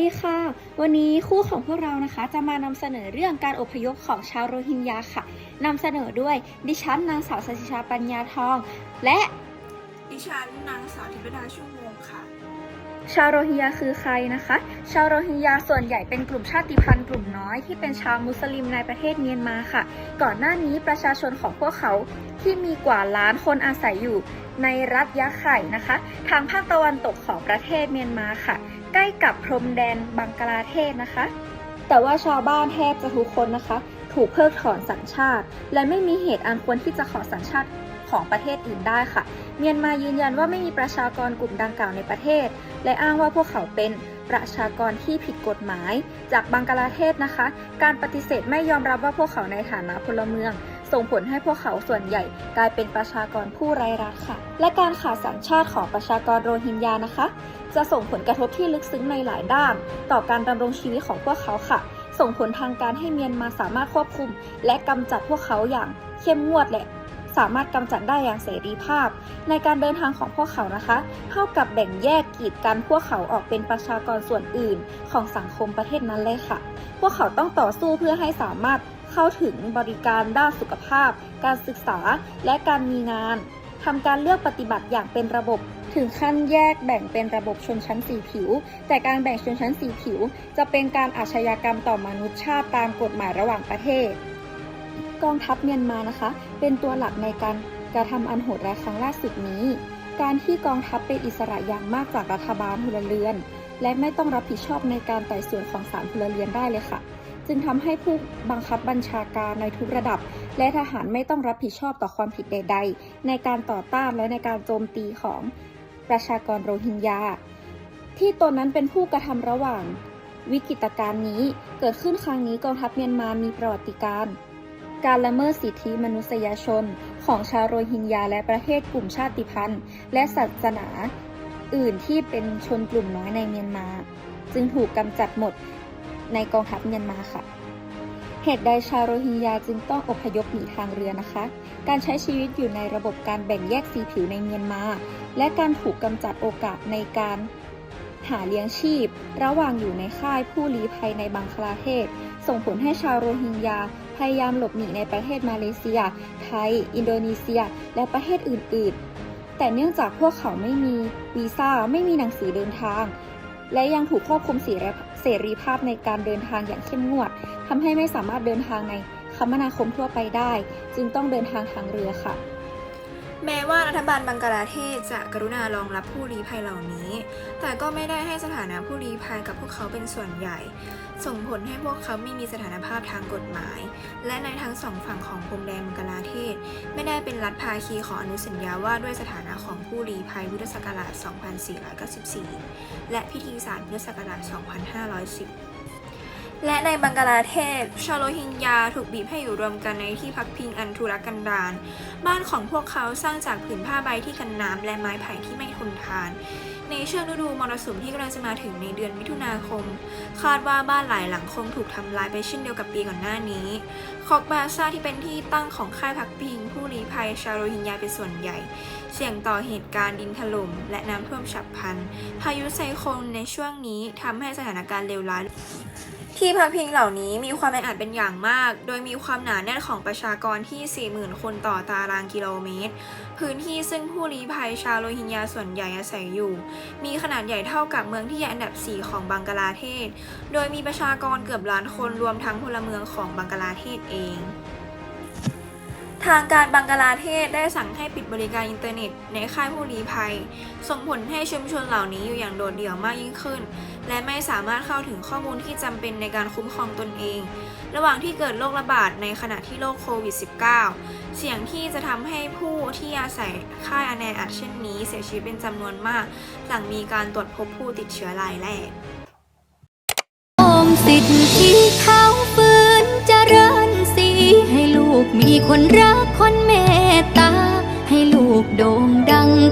ดีค่ะ วันนี้คู่ของพวกเรานะคะ จะมานำเสนอเรื่องการอพยพของชาวโรฮิงญาค่ะนำเสนอด้วยดิฉันนางสาวสัชชาปัญญาทอง และดิฉันนางสาวธิปดาชุ่มวงค่ะ ชาวโรฮิงญาคือใครนะคะ ชาวโรฮิงญาส่วนใหญ่เป็นกลุ่มชาติพันธุ์กลุ่มน้อยที่เป็นชาวมุสลิมในประเทศเมียนมาค่ะ ก่อนหน้านี้ประชาชนของพวกเขาที่มีกว่าล้านคนอาศัยอยู่ในรัฐยะไข่นะคะ ทางภาคตะวันตกของประเทศเมียนมาค่ะ ใกล้กับพรมแดนบังกลาเทศนะคะ แต่ว่าชาวบ้านแทบจะทุกคนนะคะ ถูกเพิกถอนสัญชาติ และไม่มีเหตุอันควรที่จะขอสัญชาติ ของประเทศอื่นได้ค่ะ เมียนมายืนยันว่าไม่มีประชากรกลุ่มดังกล่าวในประเทศ และอ้างว่าพวกเขาเป็นประชากรที่ผิดกฎหมาย จากบังกลาเทศนะคะ การปฏิเสธไม่ยอมรับว่าพวกเขาในฐานะพลเมือง ส่งผลให้พวกเขาส่วนใหญ่กลายเป็นประชากรผู้ไร้รัฐค่ะ และการขาดสัญชาติของประชากรโรฮิงญานะคะ จะส่งผลกระทบที่ลึกซึ้งในหลายด้าน ต่อการดำรงชีวิตของพวกเขาค่ะ ส่งผลทางการให้เมียนมาสามารถควบคุม และกำจัดพวกเขาอย่างเข้มงวดและ สามารถกำจัดได้อย่างเสรีภาพ ในการเดินทางของพวกเขานะคะ เท่ากับแบ่งแยกกีดกันพวกเขาออกเป็นประชากรส่วนอื่น ของสังคมประเทศนั้นเลยค่ะ พวกเขาต้องต่อสู้เพื่อให้สามารถเข้าถึงบริการด้านสุขภาพ การศึกษา และการมีงานทำการเลือกปฏิบัติอย่างเป็นระบบ ถึงขั้นแยกแบ่งเป็นระบบชนชั้นสีผิว แต่การแบ่งชนชั้นสีผิว จะเป็นการอาชญากรรมต่อมนุษยชาติตามกฎหมายระหว่างประเทศ กองทัพเมียนมานะคะ เป็นตัวหลักในการกระทำอันโหดร้ายครั้งล่าสุดนี้ การที่กองทัพเป็นอิสระอย่างมากจากรัฐบาลพลเรือน และไม่ต้องรับผิดชอบในการไต่สวนของศาลพลเรือนได้เลยค่ะ จึงทำให้ผู้บังคับบัญชาการในทุกระดับ และทหารไม่ต้องรับผิดชอบต่อความผิดใด ๆ ในการต่อต้านและในการโจมตีของประชากรโรฮิงญาที่ตนนั้นเป็นผู้กระทำระหว่างวิกฤตการณ์นี้เกิดขึ้นครั้งนี้กองทัพเมียนมามีประวัติการ การละเมิดสิทธิมนุษยชน ของชาวโรฮิงญาและประเทศกลุ่มชาติพันธุ์ และศาสนาอื่นที่เป็นชนกลุ่มน้อยในเมียนมา จึงถูกกำจัดหมดในกองทัพเมียนมาค่ะ เหตุใดชาวโรฮิงญาจึงต้องอพยพหนีทางเรือนะคะ การใช้ชีวิตอยู่ในระบบการแบ่งแยกสีผิวในเมียนมา และการถูกกำจัดโอกาสในการหาเลี้ยงชีพ ระหว่างอยู่ในค่ายผู้ลี้ภัยในบังคลาเทศ ส่งผลให้ชาวโรฮิงญา พยายามหลบหนีในประเทศมาเลเซีย ไทย อินโดนีเซีย และประเทศอื่น ๆ แต่เนื่องจากพวกเขาไม่มีวีซ่าไม่มีหนังสือเดินทาง และยังถูกควบคุมเสรีภาพในการเดินทางอย่างเข้มงวดทำให้ไม่สามารถเดินทางในคมนาคมทั่วไปได้ จึงต้องเดินทางทางเรือค่ะ แม้ว่ารัฐบาลบังกลาเทศจะกรุณารองรับผู้ลี้ภัยเหล่านี้ แต่ก็ไม่ได้ให้สถานะผู้ลี้ภัยกับพวกเขาเป็นส่วนใหญ่ ส่งผลให้พวกเขาไม่มีสถานภาพทางกฎหมาย และในทั้งสองฝั่งของพรมแดนบังกลาเทศ ไม่ได้เป็นรัฐภาคีของอนุสัญญาว่าด้วยสถานะของผู้ลี้ภัยพุทธศักราช 2494 และพิธีศารพุทธศักราช 2510 และในบังกลาเทศ ชาวโรฮิงญาถูกบีบให้อยู่รวมกันในที่พักพิงอันทุรกันดาร บ้านของพวกเขาสร้างจากผืนผ้าใบที่กันน้ำและไม้ไผ่ที่ไม่ทนทาน ในช่วงฤดูมรสุมที่กำลังจะมาถึงในเดือนมิถุนาคม คาดว่าบ้านหลายหลังคงถูกทำลายไปเช่นเดียวกับปีก่อนหน้านี้ คอกบาซาที่เป็นที่ตั้งของค่ายพักพิง ผู้ลี้ภัยชาวโรฮิงญาเป็นส่วนใหญ่ เสี่ยงต่อเหตุการณ์ดินถล่มและน้ำท่วมฉับพลัน พายุไซโคลนในช่วงนี้ทำให้สถานการณ์เลวร้าย ที่พักพิงเหล่านี้มีความแออัดเป็นอย่างมาก โดยมีความหนาแน่นของประชากรที่ 40,000 คนต่อตารางกิโลเมตร พื้นที่ซึ่งผู้ลี้ภัยชาวโรฮิงญาส่วนใหญ่อาศัยอยู่ มีขนาดใหญ่เท่ากับเมืองที่ใหญ่อันดับ 4 ของบังกลาเทศ โดยมีประชากรเกือบล้านคนรวมทั้งพลเมืองของบังกลาเทศเอง ทางการบังกลาเทศได้สั่งให้ปิดบริการอินเทอร์เน็ตในค่ายผู้ลี้ภัย ส่งผลให้ชุมชนเหล่านี้อยู่อย่างโดดเดี่ยวมากยิ่งขึ้น และไม่สามารถเข้าถึงข้อมูลที่จำเป็นในการคุ้มครองตนเอง ระหว่างที่เกิดโรคระบาดในขณะที่โรคโควิด -19 เสี่ยงที่จะทำให้ผู้ที่อาศัยค่ายอแนอัดเช่นนี้ เสียชีวิตเป็นจำนวนมาก หลังมีการตรวจพบผู้ติดเชื้อรายแรกโอมสิทธิเขาฝืนเจริญสีให้ลูกมีคนรักคนเมตตา ให้ลูกโด่งดัง